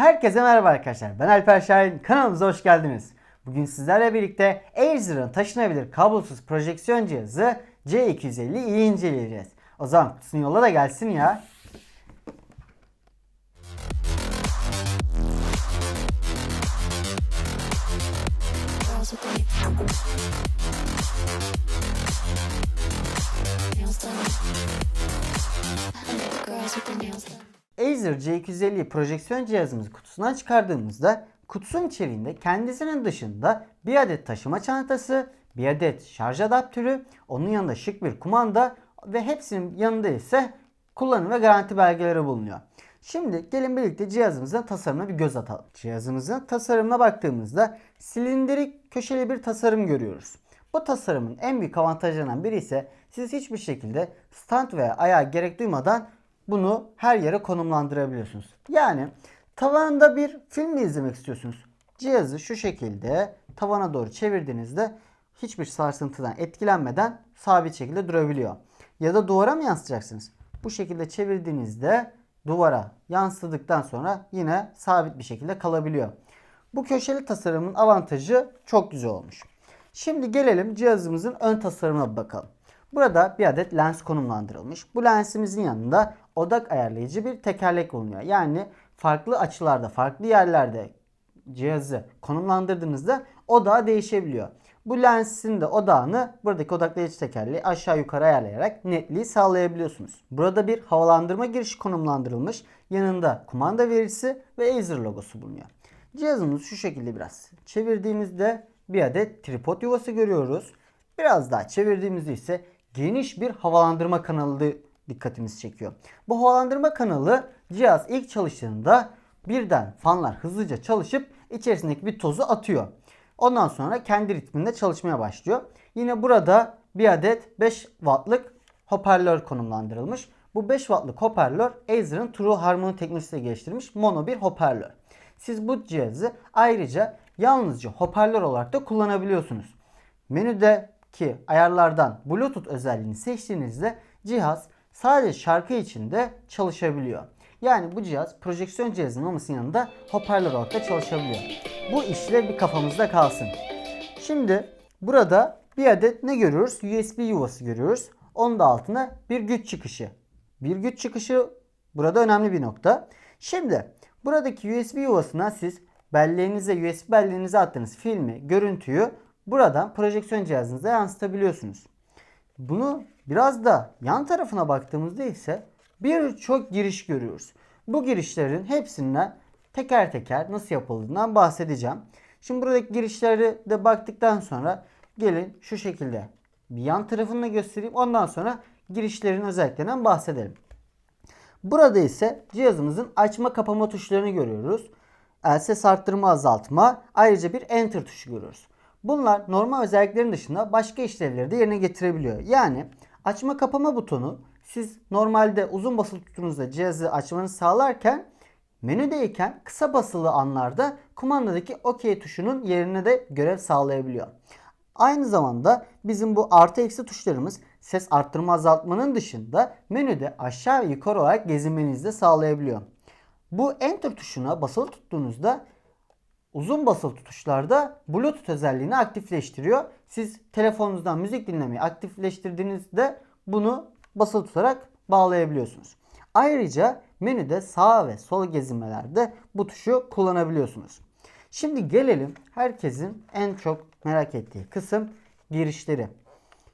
Herkese merhaba arkadaşlar. Ben Alper Şahin. Kanalımıza hoş geldiniz. Bugün sizlerle birlikte Acer'ın taşınabilir kablosuz projeksiyon cihazı C250'yi inceleyeceğiz. O zaman kutusunu yolla da gelsin ya. girls with the nails Acer C250 projeksiyon cihazımızı kutusundan çıkardığımızda kutusunun içeriğinde kendisinin dışında bir adet taşıma çantası, bir adet şarj adaptörü, onun yanında şık bir kumanda ve hepsinin yanında ise kullanım ve garanti belgeleri bulunuyor. Şimdi gelin birlikte cihazımızın tasarımına bir göz atalım. Cihazımızın tasarımına baktığımızda silindirik köşeli bir tasarım görüyoruz. Bu tasarımın en büyük avantajlarından biri ise siz hiçbir şekilde stand veya ayağa gerek duymadan bunu her yere konumlandırabiliyorsunuz. Yani tavanında bir film mi izlemek istiyorsunuz? Cihazı şu şekilde tavana doğru çevirdiğinizde hiçbir sarsıntıdan etkilenmeden sabit şekilde durabiliyor. Ya da duvara mı yansıtacaksınız? Bu şekilde çevirdiğinizde duvara yansıdıktan sonra yine sabit bir şekilde kalabiliyor. Bu köşeli tasarımın avantajı çok güzel olmuş. Şimdi gelelim cihazımızın ön tasarımına bakalım. Burada bir adet lens konumlandırılmış. Bu lensimizin yanında odak ayarlayıcı bir tekerlek bulunuyor. Yani farklı açılarda, farklı yerlerde cihazı konumlandırdığınızda odağı değişebiliyor. Bu lensin de odağını buradaki odaklayıcı tekerleği aşağı yukarı ayarlayarak netliği sağlayabiliyorsunuz. Burada bir havalandırma girişi konumlandırılmış. Yanında kumanda verisi ve Acer logosu bulunuyor. Cihazımızı şu şekilde biraz çevirdiğimizde bir adet tripod yuvası görüyoruz. Biraz daha çevirdiğimizde ise geniş bir havalandırma kanalı dikkatimizi çekiyor. Bu havalandırma kanalı cihaz ilk çalıştığında birden fanlar hızlıca çalışıp içerisindeki bir tozu atıyor. Ondan sonra kendi ritminde çalışmaya başlıyor. Yine burada bir adet 5 wattlık hoparlör konumlandırılmış. Bu 5 wattlık hoparlör Acer'ın True Harmony teknolojisiyle geliştirilmiş mono bir hoparlör. Siz bu cihazı ayrıca yalnızca hoparlör olarak da kullanabiliyorsunuz. Menüdeki ayarlardan Bluetooth özelliğini seçtiğinizde cihaz sadece şarkı içinde çalışabiliyor. Yani bu cihaz projeksiyon cihazının olmasının yanında hoparlör olarak da çalışabiliyor. Bu işle bir kafamızda kalsın. Şimdi burada bir adet ne görüyoruz? USB yuvası görüyoruz. Onun da altına bir güç çıkışı. Bir güç çıkışı burada önemli bir nokta. Şimdi buradaki USB yuvasına siz belleğinize, USB belleğinize attığınız filmi, görüntüyü buradan projeksiyon cihazınıza yansıtabiliyorsunuz. Bunu biraz da yan tarafına baktığımızda ise birçok giriş görüyoruz. Bu girişlerin hepsinden teker teker nasıl yapıldığından bahsedeceğim. Şimdi buradaki girişleri de baktıktan sonra gelin şu şekilde bir yan tarafını da göstereyim. Ondan sonra girişlerin özelliklerinden bahsedelim. Burada ise cihazımızın açma kapama tuşlarını görüyoruz. El ses arttırma azaltma ayrıca bir enter tuşu görüyoruz. Bunlar normal özelliklerin dışında başka işlevleri de yerine getirebiliyor. Yani açma kapama butonu siz normalde uzun basılı tuttuğunuzda cihazı açmanızı sağlarken menüdeyken kısa basılı anlarda kumandadaki OK tuşunun yerine de görev sağlayabiliyor. Aynı zamanda bizim bu artı eksi tuşlarımız ses arttırma azaltmanın dışında menüde aşağı ve yukarı olarak gezinmenizi de sağlayabiliyor. Bu enter tuşuna basılı tuttuğunuzda uzun basılı tutuşlarda Bluetooth özelliğini aktifleştiriyor. Siz telefonunuzdan müzik dinlemeyi aktifleştirdiğinizde bunu basılı tutarak bağlayabiliyorsunuz. Ayrıca menüde sağ ve sol gezinmelerde bu tuşu kullanabiliyorsunuz. Şimdi gelelim herkesin en çok merak ettiği kısım girişleri.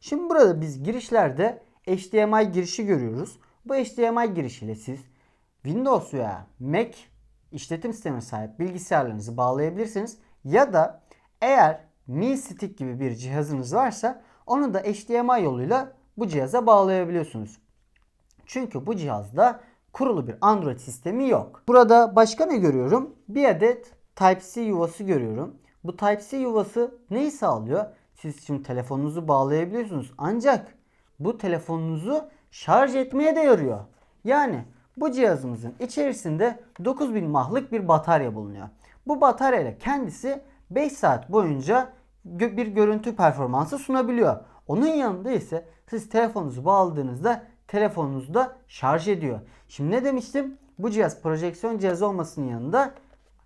Şimdi burada biz girişlerde HDMI girişi görüyoruz. Bu HDMI girişiyle siz Windows veya Mac işletim sistemine sahip bilgisayarlarınızı bağlayabilirsiniz. Ya da eğer Mi Stick gibi bir cihazınız varsa onu da HDMI yoluyla bu cihaza bağlayabiliyorsunuz. Çünkü bu cihazda kurulu bir Android sistemi yok. Burada başka ne görüyorum? Bir adet Type-C yuvası görüyorum. Bu Type-C yuvası neyi sağlıyor? Siz şimdi telefonunuzu bağlayabiliyorsunuz. Ancak bu telefonunuzu şarj etmeye de yarıyor. Yani bu cihazımızın içerisinde 9000 mahlık bir batarya bulunuyor. Bu bataryayla kendisi 5 saat boyunca bir görüntü performansı sunabiliyor. Onun yanında ise siz telefonunuzu bağladığınızda telefonunuzu da şarj ediyor. Şimdi ne demiştim? Bu cihaz projeksiyon cihazı olmasının yanında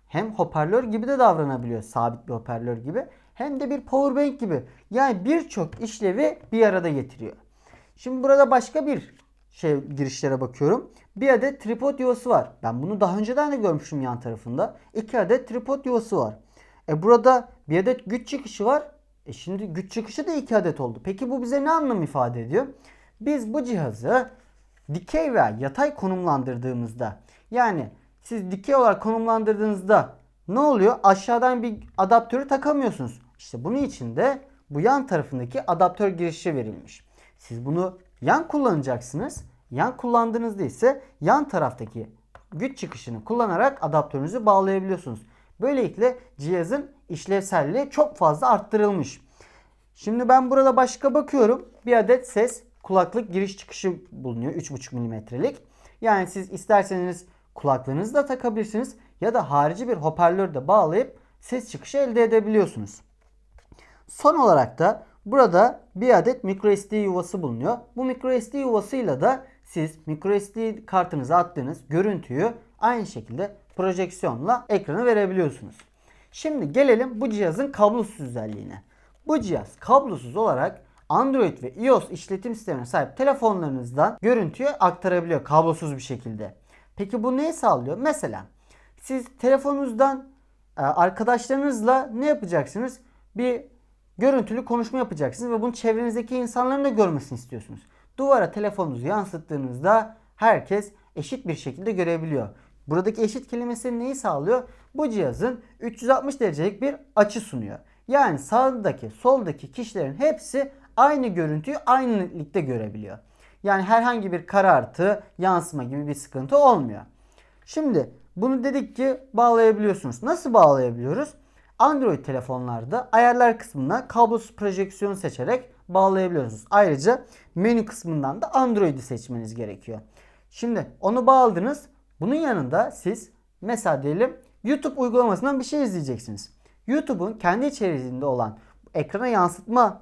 hem hoparlör gibi de davranabiliyor. Sabit bir hoparlör gibi. Hem de bir powerbank gibi. Yani birçok işlevi bir arada getiriyor. Şimdi burada başka bir şey girişlere bakıyorum. Bir adet tripod yuvası var. Ben bunu daha önceden de görmüşüm yan tarafında. İki adet tripod yuvası var. E burada bir adet güç çıkışı var. E şimdi güç çıkışı da iki adet oldu. Peki bu bize ne anlam ifade ediyor? Biz bu cihazı dikey veya yatay konumlandırdığımızda yani siz dikey olarak konumlandırdığınızda ne oluyor? Aşağıdan bir adaptörü takamıyorsunuz. İşte bunun için de bu yan tarafındaki adaptör girişi verilmiş. Siz bunu yan kullanacaksınız. Yan kullandığınızda ise yan taraftaki güç çıkışını kullanarak adaptörünüzü bağlayabiliyorsunuz. Böylelikle cihazın işlevselliği çok fazla arttırılmış. Şimdi ben burada başka bakıyorum. Bir adet ses kulaklık giriş çıkışı bulunuyor 3.5 milimetrelik. Yani siz isterseniz kulaklığınızı da takabilirsiniz ya da harici bir hoparlör de bağlayıp ses çıkışı elde edebiliyorsunuz. Son olarak da burada bir adet microSD yuvası bulunuyor. Bu microSD yuvasıyla da siz microSD kartınıza attığınız görüntüyü aynı şekilde projeksiyonla ekrana verebiliyorsunuz. Şimdi gelelim bu cihazın kablosuz özelliğine. Bu cihaz kablosuz olarak Android ve iOS işletim sistemine sahip telefonlarınızdan görüntüyü aktarabiliyor kablosuz bir şekilde. Peki bu neyi sağlıyor? Mesela siz telefonunuzdan e, arkadaşlarınızla ne yapacaksınız? Bir görüntülü konuşma yapacaksınız ve bunu çevrenizdeki insanların da görmesini istiyorsunuz. Duvara telefonunuzu yansıttığınızda herkes eşit bir şekilde görebiliyor. Buradaki eşit kelimesi neyi sağlıyor? Bu cihazın 360 derecelik bir açı sunuyor. Yani sağdaki, soldaki kişilerin hepsi aynı görüntüyü aynı netlikte görebiliyor. Yani herhangi bir karartı, yansıma gibi bir sıkıntı olmuyor. Şimdi bunu dedik ki bağlayabiliyorsunuz. Nasıl bağlayabiliyoruz? Android telefonlarda ayarlar kısmına kablosuz projeksiyon seçerek bağlayabiliyorsunuz. Ayrıca menü kısmından da Android'i seçmeniz gerekiyor. Şimdi onu bağladınız. Bunun yanında siz mesela diyelim YouTube uygulamasından bir şey izleyeceksiniz. YouTube'un kendi içerisinde olan ekrana yansıtma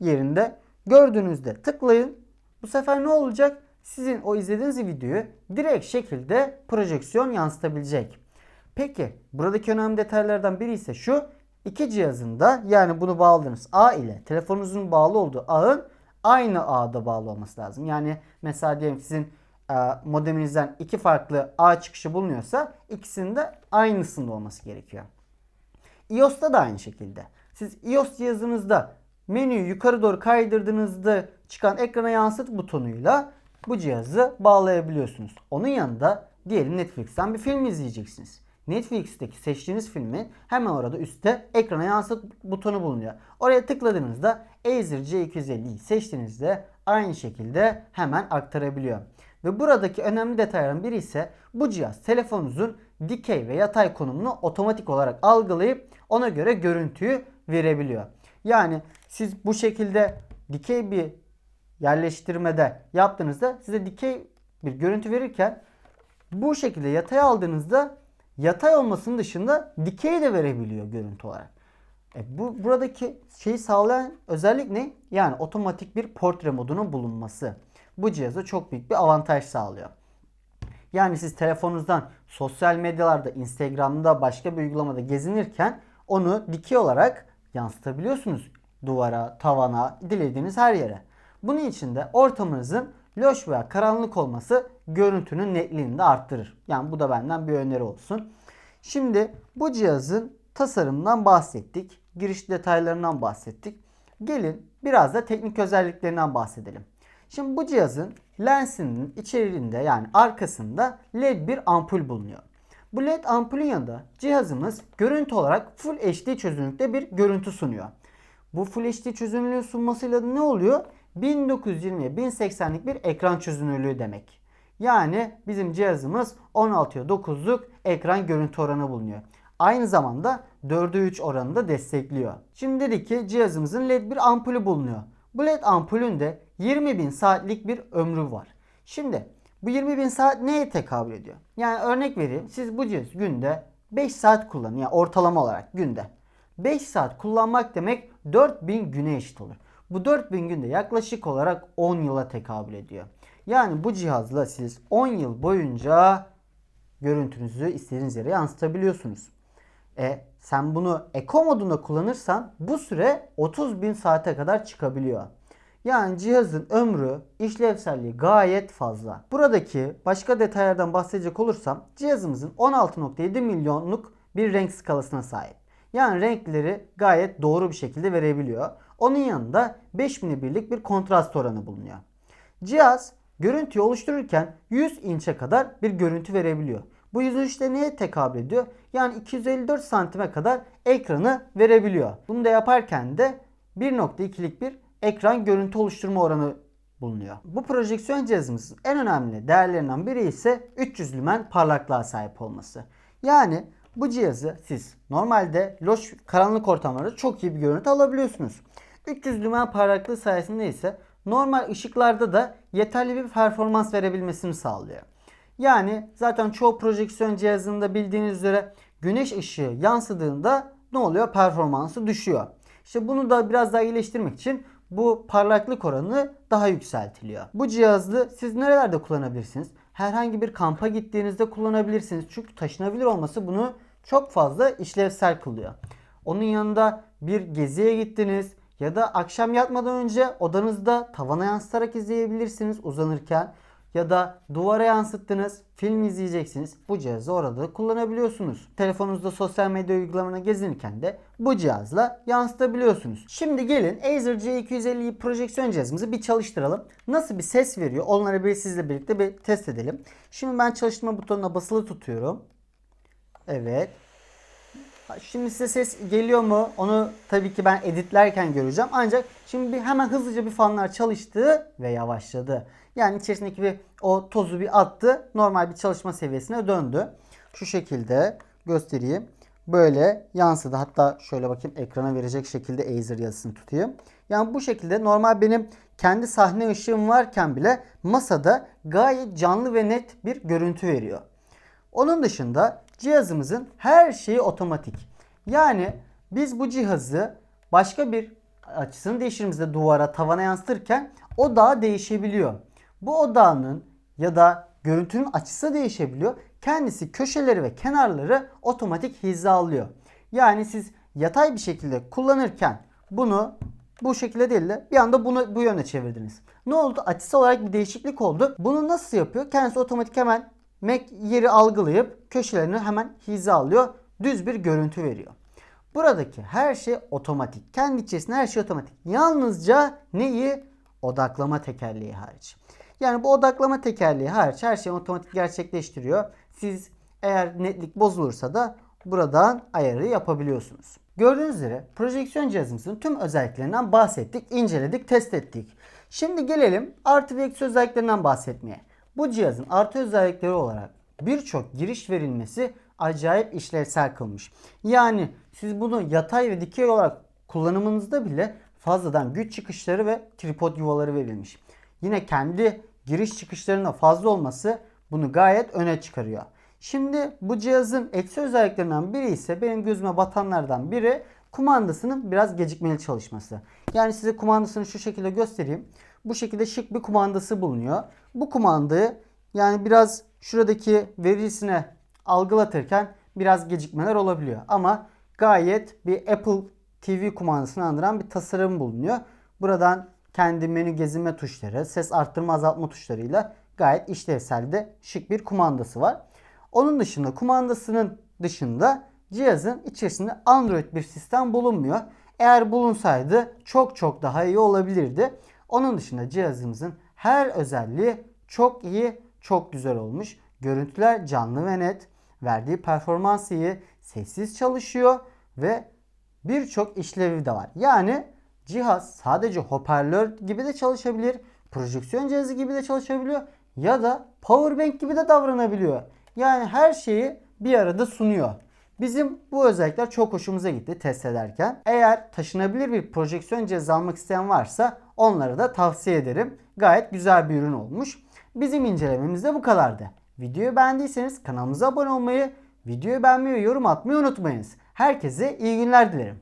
yerinde gördüğünüzde tıklayın. Bu sefer ne olacak? Sizin o izlediğiniz videoyu direkt şekilde projeksiyon yansıtabilecek. Peki buradaki önemli detaylardan biri ise şu. iki cihazın da yani bunu bağladığınız ağ ile telefonunuzun bağlı olduğu ağın aynı ağda bağlı olması lazım. Yani mesela diyelim sizin e, modeminizden iki farklı ağ çıkışı bulunuyorsa ikisinin de aynısında olması gerekiyor. iOS'ta da aynı şekilde. Siz iOS cihazınızda menüyü yukarı doğru kaydırdığınızda çıkan ekrana yansıt butonuyla bu cihazı bağlayabiliyorsunuz. Onun yanında diyelim Netflix'ten bir film izleyeceksiniz. Netflix'teki seçtiğiniz filmin hemen orada üstte ekrana yansıt butonu bulunuyor. Oraya tıkladığınızda Acer C250'yi seçtiğinizde aynı şekilde hemen aktarabiliyor. Ve buradaki önemli detayların biri ise bu cihaz telefonunuzun dikey ve yatay konumunu otomatik olarak algılayıp ona göre görüntüyü verebiliyor. Yani siz bu şekilde dikey bir yerleştirmede yaptığınızda size dikey bir görüntü verirken bu şekilde yatay aldığınızda yatay olmasının dışında dikey de verebiliyor görüntü olarak. E bu buradaki şeyi sağlayan özellik ne? Yani otomatik bir portre modunun bulunması. Bu cihaza çok büyük bir avantaj sağlıyor. Yani siz telefonunuzdan sosyal medyalarda, Instagram'da, başka bir uygulamada gezinirken onu dikey olarak yansıtabiliyorsunuz. Duvara, tavana, dilediğiniz her yere. Bunun için de ortamınızın loş veya karanlık olması görüntünün netliğini de arttırır. Yani bu da benden bir öneri olsun. Şimdi bu cihazın tasarımından bahsettik. Giriş detaylarından bahsettik. Gelin biraz da teknik özelliklerinden bahsedelim. Şimdi bu cihazın lensinin içeriğinde yani arkasında LED bir ampul bulunuyor. Bu LED ampulün yanında cihazımız görüntü olarak Full HD çözünürlükte bir görüntü sunuyor. Bu Full HD çözünürlüğü sunmasıyla ne oluyor? 1920'ye 1080'lik bir ekran çözünürlüğü demek. Yani bizim cihazımız 16'ya 9'luk ekran görüntü oranı bulunuyor. Aynı zamanda 4'e 3 oranını da destekliyor. Şimdi dedik ki cihazımızın LED bir ampulü bulunuyor. Bu LED ampulün de 20.000 saatlik bir ömrü var. Şimdi bu 20.000 saat neye tekabül ediyor? Yani örnek vereyim siz bu cihazı günde 5 saat kullanın ortalama olarak günde. 5 saat kullanmak demek 4000 güne eşit olur. Bu 4000 günde yaklaşık olarak 10 yıla tekabül ediyor. Yani bu cihazla siz 10 yıl boyunca görüntünüzü istediğiniz yere yansıtabiliyorsunuz. E sen bunu Eco modunda kullanırsan bu süre 30 bin saate kadar çıkabiliyor. Yani cihazın ömrü, işlevselliği gayet fazla. Buradaki başka detaylardan bahsedecek olursam cihazımızın 16.7 milyonluk bir renk skalasına sahip. Yani renkleri gayet doğru bir şekilde verebiliyor. Onun yanında 5000'e birlik bir kontrast oranı bulunuyor. Cihaz görüntüyü oluştururken 100 inçe kadar bir görüntü verebiliyor. Bu 100 inçte neye tekabül ediyor? Yani 254 santime kadar ekranı verebiliyor. Bunu da yaparken de 1.2'lik bir ekran görüntü oluşturma oranı bulunuyor. Bu projeksiyon cihazımızın en önemli değerlerinden biri ise 300 lümen parlaklığa sahip olması. Yani bu cihazı siz normalde loş karanlık ortamlarda çok iyi bir görüntü alabiliyorsunuz. 300 lümen parlaklığı sayesinde ise normal ışıklarda da yeterli bir performans verebilmesini sağlıyor. Yani zaten çoğu projeksiyon cihazında bildiğiniz üzere güneş ışığı yansıdığında ne oluyor? Performansı düşüyor. İşte bunu da biraz daha iyileştirmek için bu parlaklık oranı daha yükseltiliyor. Bu cihazı siz nerelerde kullanabilirsiniz? Herhangi bir kampa gittiğinizde kullanabilirsiniz. Çünkü taşınabilir olması bunu çok fazla işlevsel kılıyor. Onun yanında bir geziye gittiniz ya da akşam yatmadan önce odanızda tavana yansıtarak izleyebilirsiniz uzanırken ya da duvara yansıttınız film izleyeceksiniz. Bu cihazı orada da kullanabiliyorsunuz. Telefonunuzda sosyal medya uygulamalarına gezinirken de bu cihazla yansıtabiliyorsunuz. Şimdi gelin Acer C250 projeksiyon cihazımızı bir çalıştıralım. Nasıl bir ses veriyor onları bir sizle birlikte bir test edelim. Şimdi ben çalıştırma butonuna basılı tutuyorum. Evet. Şimdi size ses geliyor mu? Onu tabii ki ben editlerken göreceğim. Ancak şimdi bir hemen hızlıca bir fanlar çalıştı ve yavaşladı. Yani içerisindeki bir o tozu bir attı. Normal bir çalışma seviyesine döndü. Şu şekilde göstereyim. Böyle yansıdı. Hatta şöyle bakayım ekrana verecek şekilde Acer yazısını tutayım. Yani bu şekilde normal benim kendi sahne ışığım varken bile masada gayet canlı ve net bir görüntü veriyor. Onun dışında cihazımızın her şeyi otomatik. Yani biz bu cihazı başka bir açısını değiştirdiğimizde duvara, tavana yansıtırken odağı değişebiliyor. Bu odağının ya da görüntünün açısı değişebiliyor. Kendisi köşeleri ve kenarları otomatik hizalıyor. Yani siz yatay bir şekilde kullanırken bunu bu şekilde değil de bir anda bunu bu yöne çevirdiniz. Ne oldu? Açısı olarak bir değişiklik oldu. Bunu nasıl yapıyor? Kendisi otomatik hemen Mac yeri algılayıp köşelerini hemen hizalıyor. Düz bir görüntü veriyor. Buradaki her şey otomatik. Kendi içerisinde her şey otomatik. Yalnızca neyi? Odaklama tekerleği hariç. Yani bu odaklama tekerleği hariç her şeyi otomatik gerçekleştiriyor. Siz eğer netlik bozulursa da buradan ayarı yapabiliyorsunuz. Gördüğünüz üzere projeksiyon cihazımızın tüm özelliklerinden bahsettik, inceledik, test ettik. Şimdi gelelim artı ve eksi özelliklerinden bahsetmeye. Bu cihazın artı özellikleri olarak birçok giriş verilmesi acayip işlevsel kılmış. Yani siz bunu yatay ve dikey olarak kullanımınızda bile fazladan güç çıkışları ve tripod yuvaları verilmiş. Yine kendi giriş çıkışlarının fazla olması bunu gayet öne çıkarıyor. Şimdi bu cihazın eksi özelliklerinden biri ise benim gözüme batanlardan biri kumandasının biraz gecikmeli çalışması. Yani size kumandasını şu şekilde göstereyim. Bu şekilde şık bir kumandası bulunuyor. Bu kumandayı yani biraz şuradaki verisine algılatırken biraz gecikmeler olabiliyor. Ama gayet bir Apple TV kumandasını andıran bir tasarım bulunuyor. Buradan kendi menü gezinme tuşları, ses arttırma azaltma tuşlarıyla gayet işlevsel de şık bir kumandası var. Onun dışında kumandasının dışında cihazın içerisinde Android bir sistem bulunmuyor. Eğer bulunsaydı çok çok daha iyi olabilirdi. Onun dışında cihazımızın her özelliği çok iyi, çok güzel olmuş. Görüntüler canlı ve net. Verdiği performans iyi. Sessiz çalışıyor ve birçok işlevi de var. Yani cihaz sadece hoparlör gibi de çalışabilir. Projeksiyon cihazı gibi de çalışabiliyor. Ya da powerbank gibi de davranabiliyor. Yani her şeyi bir arada sunuyor. Bizim bu özellikler çok hoşumuza gitti test ederken. Eğer taşınabilir bir projeksiyon cihazı almak isteyen varsa onlara da tavsiye ederim. Gayet güzel bir ürün olmuş. Bizim incelememiz de bu kadardı. Videoyu beğendiyseniz kanalımıza abone olmayı, videoyu beğenmeyi yorum atmayı unutmayınız. Herkese iyi günler dilerim.